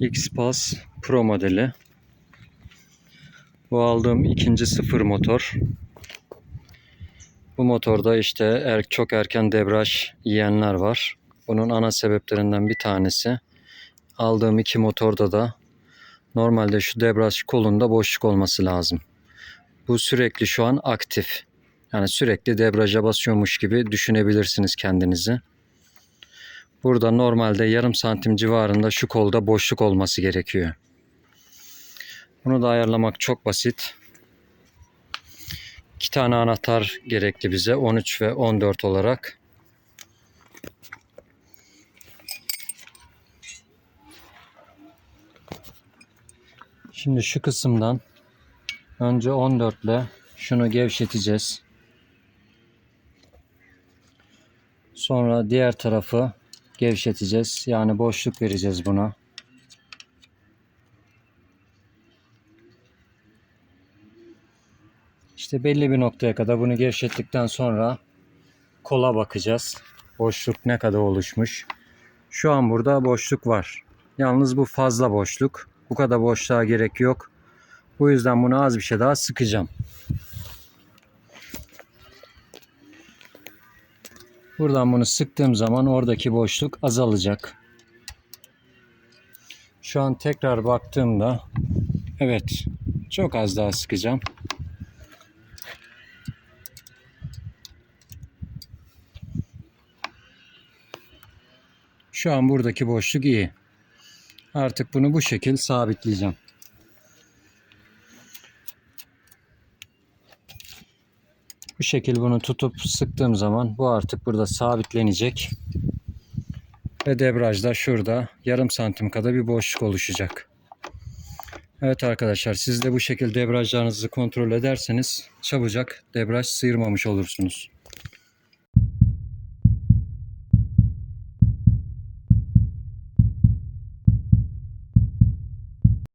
X-Pass Pro modeli. Bu aldığım ikinci sıfır motor. Bu motorda işte er, çok erken debraj yiyenler var. Bunun ana sebeplerinden bir tanesi aldığım iki motorda da normalde şu debraj kolunda boşluk olması lazım. Bu sürekli şu an aktif. Yani sürekli debriyaja basıyormuş gibi düşünebilirsiniz kendinizi. Burada normalde yarım santim civarında şu kolda boşluk olması gerekiyor. Bunu da ayarlamak çok basit. İki tane anahtar gerekli bize 13 ve 14 olarak. Şimdi şu kısımdan önce 14 ile şunu gevşeteceğiz. Sonra diğer tarafı gevşeteceğiz. Yani boşluk vereceğiz buna. İşte belli bir noktaya kadar bunu gevşettikten sonra kola bakacağız. Boşluk ne kadar oluşmuş. Şu an burada boşluk var. Yalnız bu fazla boşluk. Bu kadar boşluğa gerek yok. Bu yüzden bunu az bir şey daha sıkacağım. Buradan bunu sıktığım zaman oradaki boşluk azalacak. Şu an tekrar baktığımda evet çok az daha sıkacağım. Şu an buradaki boşluk iyi. Artık bunu bu şekil sabitleyeceğim. Bu şekil bunu tutup sıktığım zaman bu artık burada sabitlenecek. Ve debrajda şurada yarım santim kadar bir boşluk oluşacak. Evet arkadaşlar siz de bu şekilde debrajlarınızı kontrol ederseniz çabucak debraj sıyırmamış olursunuz.